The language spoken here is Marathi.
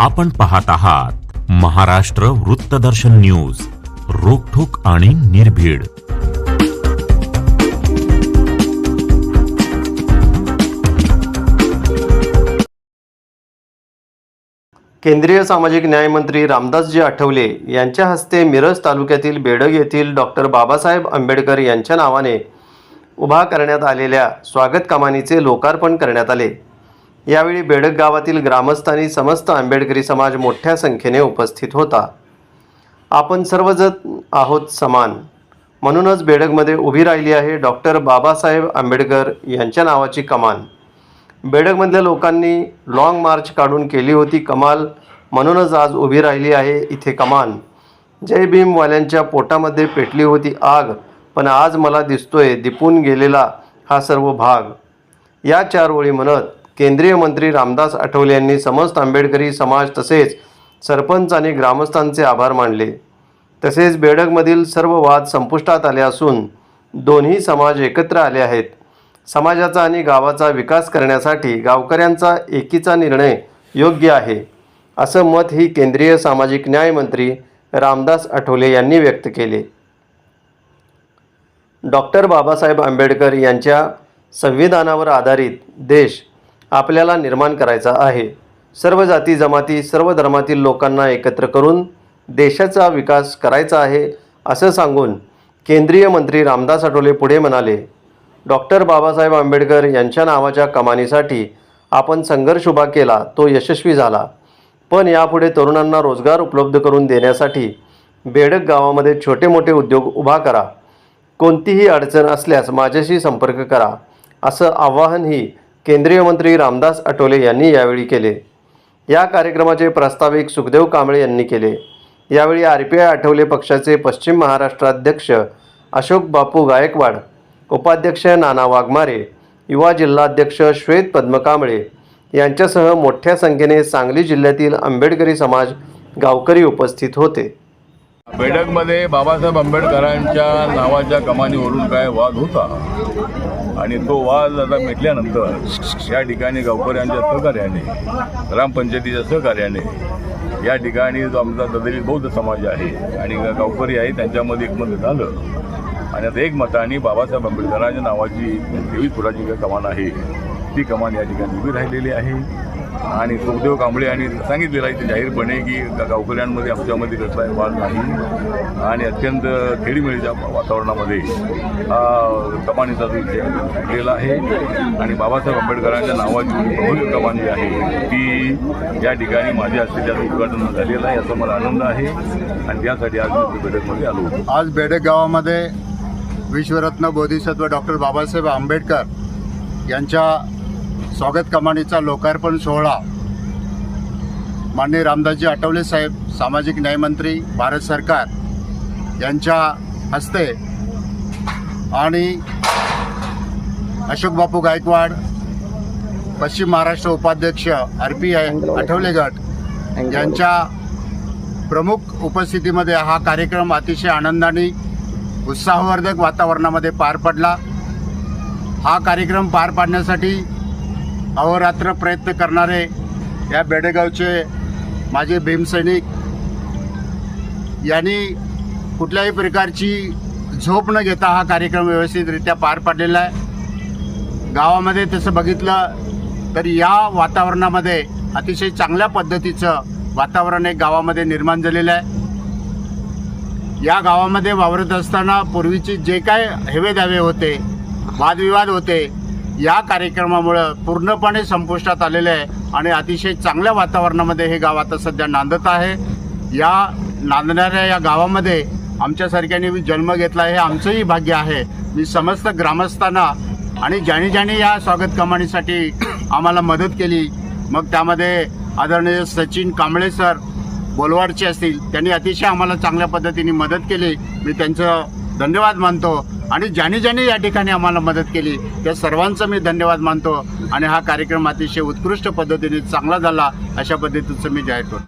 आपण पाहत आहात महाराष्ट्र वृत्तदर्शन न्यूज रोखोक आणि निर्भीड. केंद्रीय सामाजिक न्याय मंत्री रामदासजी आठवले यांच्या हस्ते मिरज तालुक्यातील बेडग येथील डॉक्टर बाबासाहेब आंबेडकर यांच्या नावाने उभा करण्यात आलेल्या स्वागत कमानीचे लोकार्पण करण्यात आले. यावेळी बेडक गावातील ग्रामस्थांनी समस्त आंबेडकरी समाज मोठ्या संख्येने उपस्थित होता. आपण सर्वजण आहोत समान. म्हणूनच बेडकमध्ये उभी राहिली आहे डॉक्टर बाबासाहेब आंबेडकर यांच्या नावाची कमान बेडकमधल्या लोकांनी लाँग मार्च काढून केली होती कमाल. म्हणूनच आज उभी राहिली आहे इथे कमान जय भीमवाल्यांच्या पोटामध्ये पेटली होती आग पण आज मला दिसतोय दिपून गेलेला हा सर्व भाग. या चार ओळी म्हणत केंद्रीय मंत्री रामदास आठवले यांनी समस्त आंबेडकरी समाज तसेच सरपंच आणि ग्रामस्थांचे आभार मानले. तसेच बेडगमधील सर्व वाद संपुष्टात आले असून दोन्ही समाज एकत्र आले आहेत. समाजाचा आणि गावाचा विकास करण्यासाठी गावकऱ्यांचा एकीचा निर्णय योग्य आहे असं मत ही केंद्रीय सामाजिक न्याय मंत्री रामदास आठवले यांनी व्यक्त केले. डॉक्टर बाबासाहेब आंबेडकर यांच्या संविधानावर आधारित देश आपल्याला निर्माण करायचा आहे. सर्व जाती जमाती सर्व धर्मातील लोकांना एकत्र करून देशाचा विकास करायचा आहे असं सांगून केंद्रीय मंत्री रामदास आठवले पुढे म्हणाले डॉक्टर बाबासाहेब आंबेडकर यांच्या नावाच्या कमानीसाठी आपण संघर्ष उभा केला तो यशस्वी झाला. पण यापुढे तरुणांना रोजगार उपलब्ध करून देण्यासाठी बेडक गावामध्ये छोटे मोठे उद्योग उभा करा. कोणतीही अडचण असल्यास माझ्याशी संपर्क करा असं आवाहनही केंद्रीय मंत्री रामदास आठवले यांनी यावेळी केले. या कार्यक्रमाचे प्रास्ताविक सुखदेव कांबळे यांनी केले. यावेळी आर पी आय आठवले पक्षाचे पश्चिम महाराष्ट्राध्यक्ष अशोक बापू गायकवाड उपाध्यक्ष नाना वाघमारे युवा जिल्हाध्यक्ष श्वेत पद्मकांबळे यांच्यासह मोठ्या संख्येने सांगली जिल्ह्यातील आंबेडकरी समाज गावकरी उपस्थित होते. बेडकमध्ये बाबासाहेब आंबेडकरांच्या नावाच्या कमानीवरून काय वाद होता? आणि तो वाद आता मिटल्यानंतर या ठिकाणी गावकऱ्यांच्या सहकार्याने ग्रामपंचायतीच्या सहकार्याने या ठिकाणी जो आमचा दलित बौद्ध समाज आहे आणि गावकरी आहे त्यांच्यामध्ये एकमत झालं. आणि आता एकमताने बाबासाहेब आंबेडकरांच्या नावाची तेवीस फुटाची कमान आहे ती कमान या ठिकाणी उभी राहिलेली आहे. आणि सुखदेव कांबळे यांनी सांगितलेलं आहे ते जाहीरपणे की गावकऱ्यांमध्ये आमच्यामध्ये कसलाही वाद नाही. आणि अत्यंत खेळीमेळीच्या वातावरणामध्ये हा कमानीचा जो विषय आहे. आणि बाबासाहेब आंबेडकरांच्या नावाची भव्य कमानी जी आहे ती या ठिकाणी माझ्या हस्ते त्याचं उद्घाटन झालेलं आहे याचा मला आनंद आहे. आणि त्यासाठी आज मी आलो आज बेडक गावामध्ये विश्वरत्न बोधिसत्व डॉक्टर बाबासाहेब आंबेडकर यांच्या स्वागत कमानीचा लोकार्पण सोहळा. माननीय रामदासजी आठवले साहेब सामाजिक न्यायमंत्री भारत सरकार यांच्या हस्ते आणि अशोक बापू गायकवाड पश्चिम महाराष्ट्र उपाध्यक्ष आर पी आय आठवले गट यांच्या प्रमुख उपस्थितीमध्ये हा कार्यक्रम अतिशय आनंदाने उत्साहवर्धक वातावरणामध्ये पार पडला. हा कार्यक्रम पार पाडण्यासाठी अहोरात्र प्रयत्न करणारे या बेडेगावचे माझे भीमसैनिक यांनी कुठल्याही प्रकारची झोप न घेता हा कार्यक्रम व्यवस्थितरित्या पार पाडलेला आहे. गावामध्ये तसं बघितलं तर या वातावरणामध्ये अतिशय चांगल्या पद्धतीचं वातावरण एक गावामध्ये निर्माण झालेलं आहे. या गावामध्ये वावरत असताना पूर्वीचे जे काय हेवे दावे होते वादविवाद होते या कार्यक्रमामुळं पूर्णपणे संपुष्टात आलेले आहे आणि अतिशय चांगल्या वातावरणामध्ये हे गाव आता सध्या नांदत आहे. या नांदणाऱ्या या गावामध्ये आमच्यासारख्याने मी जन्म घेतला हे आमचंही भाग्य आहे. मी समस्त ग्रामस्थांना आणि ज्याने ज्याने या स्वागत कमाणीसाठी आम्हाला मदत केली मग त्यामध्ये आदरणीय सचिन कांबळे सर बोलवाडचे असतील त्यांनी अतिशय आम्हाला चांगल्या पद्धतीने मदत केली. मी त्यांचं धन्यवाद मानतो. आणि ज्याने ज्याने या ठिकाणी आम्हाला मदत केली त्या सर्वांचं मी धन्यवाद मानतो. आणि हा कार्यक्रम अतिशय उत्कृष्ट पद्धतीने चांगला झाला अशा पद्धतीचं मी जाहीर करतो.